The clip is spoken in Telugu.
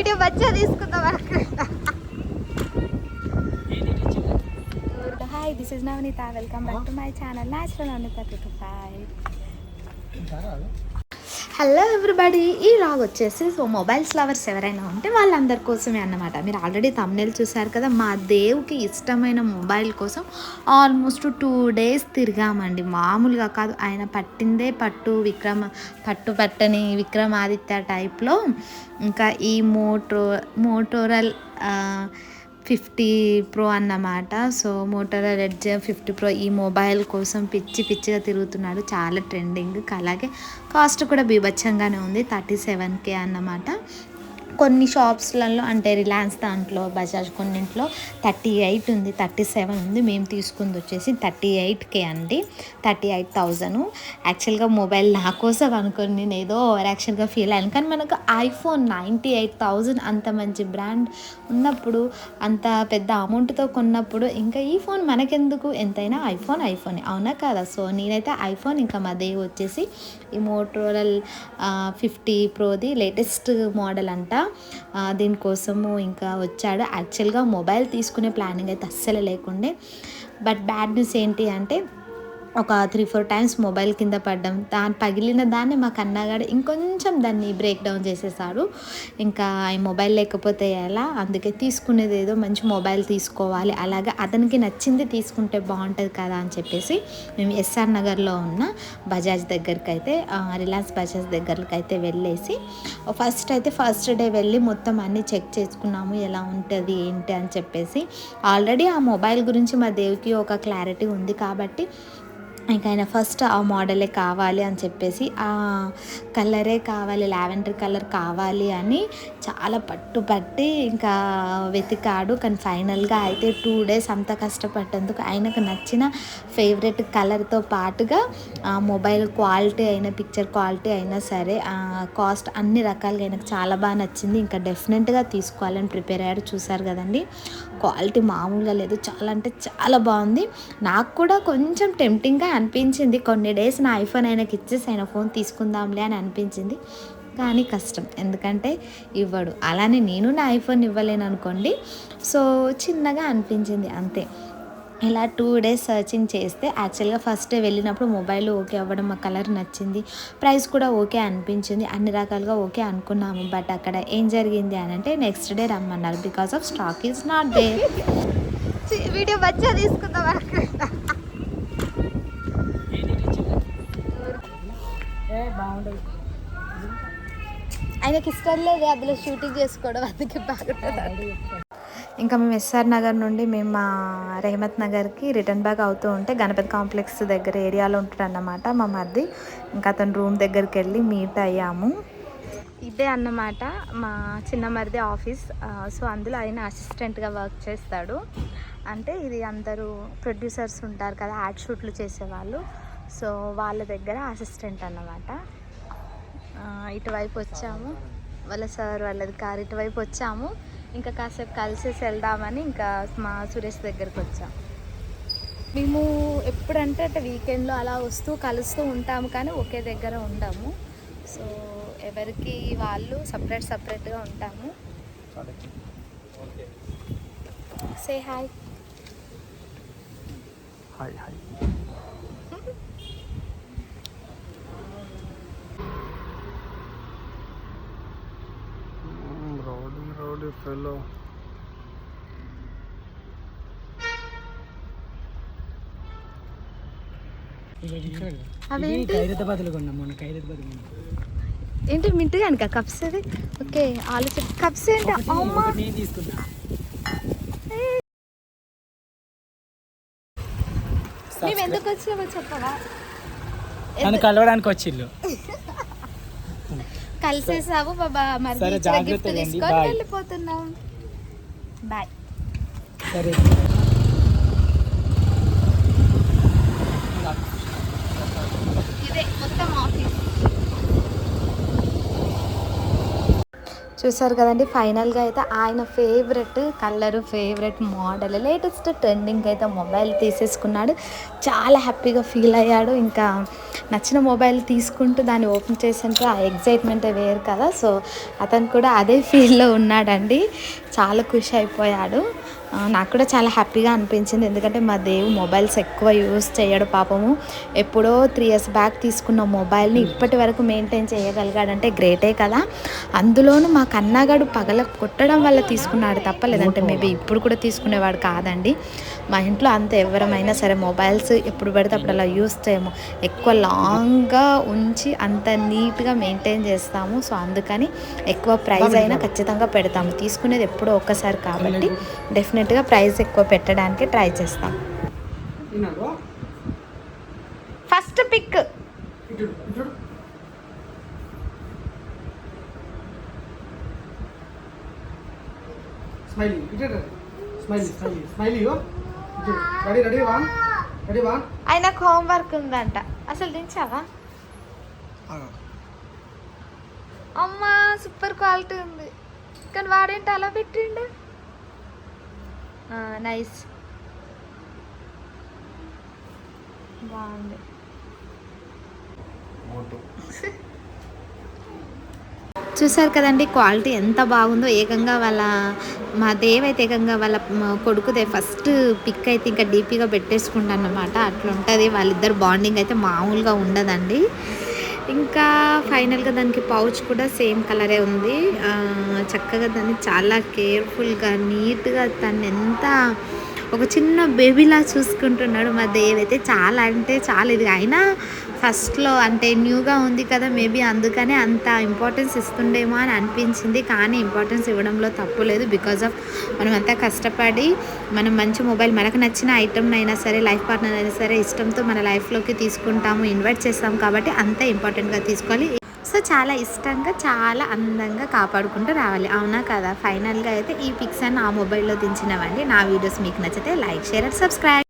వీడియో మంచిగా తీసుకుందాం అనుకుంటా. Hi this is Navaneetha welcome back to my channel natural Navaneetha two five hello everybody ఈ రాగ్ వచ్చేసి సో మొబైల్స్ లవర్స్ ఎవరైనా ఉంటే వాళ్ళందరి కోసమే అన్నమాట. మీరు ఆల్రెడీ తమ్నేలు చూసారు కదా మా దేవుకి ఇష్టమైన మొబైల్ కోసం ఆల్మోస్ట్ టూ డేస్ తిరిగామండి. మామూలుగా కాదు ఆయన పట్టిందే పట్టు విక్రమ పట్టు పట్టని విక్రమాదిత్య టైప్లో ఇంకా ఈ మోటో మోటోరల్ ఫిఫ్టీ ప్రో అన్నమాట. So Motorola edge fifty pro ఈ మొబైల్ కోసం పిచ్చి పిచ్చిగా తిరుగుతున్నాడు. చాలా ట్రెండింగ్. అలాగే కాస్ట్ కూడా బీభత్సంగానే ఉంది. థర్టీ సెవెన్ కే అన్నమాట. కొన్ని షాప్స్లలో అంటే రిలయన్స్ దాంట్లో బజాజ్ కొన్నింట్లో థర్టీ ఎయిట్ ఉంది థర్టీ సెవెన్ ఉంది. మేము తీసుకుంది వచ్చేసి థర్టీ ఎయిట్కే అండి థర్టీ ఎయిట్ థౌజండ్. యాక్చువల్గా మొబైల్ నా కోసం అనుకుని నేను ఏదో ఓవర్ యాక్షన్గా ఫీల్ అయ్యాను. కానీ మనకు ఐఫోన్ నైంటీ ఎయిట్ థౌజండ్ అంత మంచి బ్రాండ్ ఉన్నప్పుడు అంత పెద్ద అమౌంట్తో కొన్నప్పుడు ఇంకా ఈ ఫోన్ మనకెందుకు? ఎంతైనా ఐఫోన్ ఐఫోనే. అవునా కదా? సో నేనైతే ఐఫోన్ ఇంకా మదే వచ్చేసి ఈ మోటోరల్ ఫిఫ్టీ ప్రోది లేటెస్ట్ మోడల్ అంట. దీనికోసము ఇంకా వచ్చాడు. యాక్చువల్గా మొబైల్ తీసుకునే ప్లానింగ్ అయితే అస్సలు లేకుండే. బట్ బ్యాడ్ న్యూస్ ఏంటి అంటే ఒక త్రీ ఫోర్ టైమ్స్ మొబైల్ కింద పడ్డం. దాని పగిలిన దాన్ని మా కన్నగాడు ఇంకొంచెం దాన్ని బ్రేక్ డౌన్ చేసేసాడు. ఇంకా ఈ మొబైల్ లేకపోతే ఎలా? అందుకే తీసుకునేది ఏదో మంచి మొబైల్ తీసుకోవాలి. అలాగే అతనికి నచ్చింది తీసుకుంటే బాగుంటుంది కదా అని చెప్పేసి మేము ఎస్ఆర్ నగర్లో ఉన్న బజాజ్ దగ్గరికి అయితే రిలయన్స్ బజాజ్ దగ్గరికి అయితే వెళ్ళేసి ఫస్ట్ అయితే ఫస్ట్ డే వెళ్ళి మొత్తం అన్నీ చెక్ చేసుకున్నాము. ఎలా ఉంటుంది ఏంటి అని చెప్పేసి. ఆల్రెడీ ఆ మొబైల్ గురించి మా దేవుకి ఒక క్లారిటీ ఉంది కాబట్టి ఇంకా ఆయన ఫస్ట్ ఆ మోడలే కావాలి అని చెప్పేసి ఆ కలరే కావాలి లావెండర్ కలర్ కావాలి అని చాలా పట్టుపట్టి ఇంకా వెతికాడు. కానీ ఫైనల్గా అయితే టూ డేస్ అంత కష్టపడ్డందుకు ఆయనకు నచ్చిన ఫేవరెట్ కలర్తో పాటుగా ఆ మొబైల్ క్వాలిటీ అయినా పిక్చర్ క్వాలిటీ అయినా సరే ఆ కాస్ట్ అన్ని రకాలుగా ఆయనకు చాలా బాగా నచ్చింది. ఇంకా డెఫినెట్గా తీసుకోవాలని ప్రిపేర్ అయ్యాడు. చూసారు కదండి క్వాలిటీ మామూలుగా లేదు. చాలా అంటే చాలా బాగుంది. నాకు కూడా కొంచెం టెంప్టింగ్గా అనిపించింది. కొన్ని డేస్ నా ఐఫోన్ ఆయనకి ఇచ్చేసి ఆయన ఫోన్ తీసుకుందాంలే అని అనిపించింది. కానీ కష్టం. ఎందుకంటే ఇవ్వడు. అలానే నేను నా ఐఫోన్ ఇవ్వలేను అనుకోండి. సో చిన్నగా అనిపించింది. అంతే. ఇలా టూ డేస్ సర్చింగ్ చేస్తే యాక్చువల్గా ఫస్ట్ వెళ్ళినప్పుడు మొబైల్ ఓకే అవ్వడం మా కలర్ నచ్చింది. ప్రైస్ కూడా ఓకే అనిపించింది. అన్ని రకాలుగా ఓకే అనుకున్నాము. బట్ అక్కడ ఏం జరిగింది అని అంటే నెక్స్ట్ డే రమ్మన్నారు. Because of stock is not day video మంచిగా తీసుకుందాం అనుకుంటా. ఆయనకి ఇష్టం లేదు అందులో షూటింగ్ చేసుకోవడం అందుకే బాగుంటుంది ఇంకా మేము ఎస్ఆర్ నగర్ నుండి మేము మా రెహమత్ నగర్కి రిటర్న్ బ్యాక్ అవుతూ ఉంటే గణపతి కాంప్లెక్స్ దగ్గర ఏరియాలో ఉంటాడు అన్నమాట మా మరిది. ఇంకా అతను రూమ్ దగ్గరికి వెళ్ళి మీట్ అయ్యాము. ఇదే అన్నమాట మా చిన్న మరిది ఆఫీస్. సో అందులో ఆయన అసిస్టెంట్గా వర్క్ చేస్తాడు. అంటే ఇది అందరూ ప్రొడ్యూసర్స్ ఉంటారు కదా యాడ్ షూట్లు చేసేవాళ్ళు. సో వాళ్ళ దగ్గర అసిస్టెంట్ అన్నమాట. ఇటువైపు వచ్చాము. వాళ్ళ సార్ వాళ్ళది కార్ ఇటువైపు వచ్చాము. ఇంకా కాసేపు కలిసేసి వెళ్దామని ఇంకా మా సురేష్ దగ్గరికి వచ్చాం. మేము ఎప్పుడంటే అంటే వీకెండ్లో అలా వస్తూ కలుస్తూ ఉంటాము కానీ ఒకే దగ్గర ఉండము. సో ఎవరికి వాళ్ళు సపరేట్ సపరేట్గా ఉంటాము. Say hi hi hi Khairatabad కొన్నాం ఏంటి మింటుగా అనుక కప్స్ అది? ఓకే ఆలోచన. కప్స్ ఏంటి? అమ్మా. మేము ఎందుకు వచ్చామో చెప్పవా? నన్ను కలవడానికి వచ్చిల్లు కలిసేసావు బాబా. మరి సరే, గిఫ్ట్. తీసుకొని. వెళ్ళిపోతున్నాం బాయ్. సరే. ఇదే మొత్తం ఆఫీస్ చూసారు కదండి ఫైనల్గా అయితే ఆయన favourite colour favourite model latest trending అయితే మొబైల్ తీసేసుకున్నాడు. చాలా హ్యాపీగా ఫీల్ అయ్యాడు. ఇంకా నచ్చిన మొబైల్ తీసుకుంటూ దాన్ని ఓపెన్ చేసినట్టు ఆ ఎగ్జైట్మెంట్ వేరు కదా. సో అతను కూడా అదే ఫీల్లో ఉన్నాడండి. చాలా ఖుషి అయిపోయాడు. నాకు కూడా చాలా హ్యాపీగా అనిపించింది. ఎందుకంటే మా దేవు మొబైల్స్ ఎక్కువ యూస్ చేయడు పాపము. ఎప్పుడో త్రీ ఇయర్స్ బ్యాక్ తీసుకున్న మొబైల్ని ఇప్పటి వరకు మెయింటైన్ చేయగలిగాడంటే గ్రేటే కదా. అందులోనూ మా కన్నగాడు పగల కొట్టడం వల్ల తీసుకున్నాడు తప్ప లేదంటే మేబీ ఇప్పుడు కూడా తీసుకునేవాడు కాదండి. మా ఇంట్లో అంత ఎవరమైనా సరే మొబైల్స్ ఎప్పుడు పడితే అప్పుడు అలా యూస్ చేయము. ఎక్కువ లాంగ్గా ఉంచి అంత నీట్గా మెయింటైన్ చేస్తాము. సో అందుకని ఎక్కువ ప్రైస్ అయినా ఖచ్చితంగా పెడతాము. తీసుకునేది ఎప్పుడో ఒక్కసారి కాబట్టి డెఫినెట్గా ప్రైస్ ఎక్కువ పెట్టడానికి ట్రై చేస్తాం. First pick. ఆయనకు హోంవర్క్ ఉందంట. అసలు దించావా? అమ్మా సూపర్ క్వాలిటీ ఉంది. కానీ వాడేంటి అలా పెట్టిండు? నైస్ బాగుంది. చూసారు కదండి క్వాలిటీ ఎంత బాగుందో ఏకంగా వాళ్ళ మా దేవ్ అయితే ఏకంగా వాళ్ళ కొడుకుదే ఫస్ట్ పిక్ అయితే ఇంకా డీపీగా పెట్టేసుకుంటాను అనమాట అట్లా ఉంటుంది వాళ్ళిద్దరు బాండింగ్ అయితే మామూలుగా ఉండదండి. ఇంకా ఫైనల్గా దానికి పౌచ్ కూడా సేమ్ కలరే ఉంది. చక్కగా దాన్ని చాలా కేర్ఫుల్గా నీట్గా తను ఎంత ఒక చిన్న బేబీలా చూసుకుంటున్నాడు మా దేవ్ అయితే చాలా అంటే చాలా ఇది. అయినా ఫస్ట్లో అంటే న్యూగా ఉంది కదా మేబీ అందుకనే అంత ఇంపార్టెన్స్ ఇస్తుండేమో అని అనిపించింది. కానీ ఇంపార్టెన్స్ ఇవ్వడంలో తప్పు లేదు. బికాజ్ ఆఫ్ మనం అంతా కష్టపడి మనం మంచి మొబైల్ మనకు నచ్చిన ఐటమ్ అయినా సరే లైఫ్ పార్ట్నర్ అయినా సరే ఇష్టంతో మన లైఫ్లోకి తీసుకుంటాము ఇన్వైట్ చేస్తాం కాబట్టి అంత ఇంపార్టెంట్గా తీసుకోవాలి. సో చాలా ఇష్టంగా చాలా అందంగా కాపాడుకుంటూ రావాలి. అవునా కదా? ఫైనల్గా అయితే ఈ పిక్స్ అని ఆ మొబైల్లో దించినవండి. నా వీడియోస్ మీకు నచ్చితే లైక్ షేర్ అండ్ సబ్స్క్రైబ్.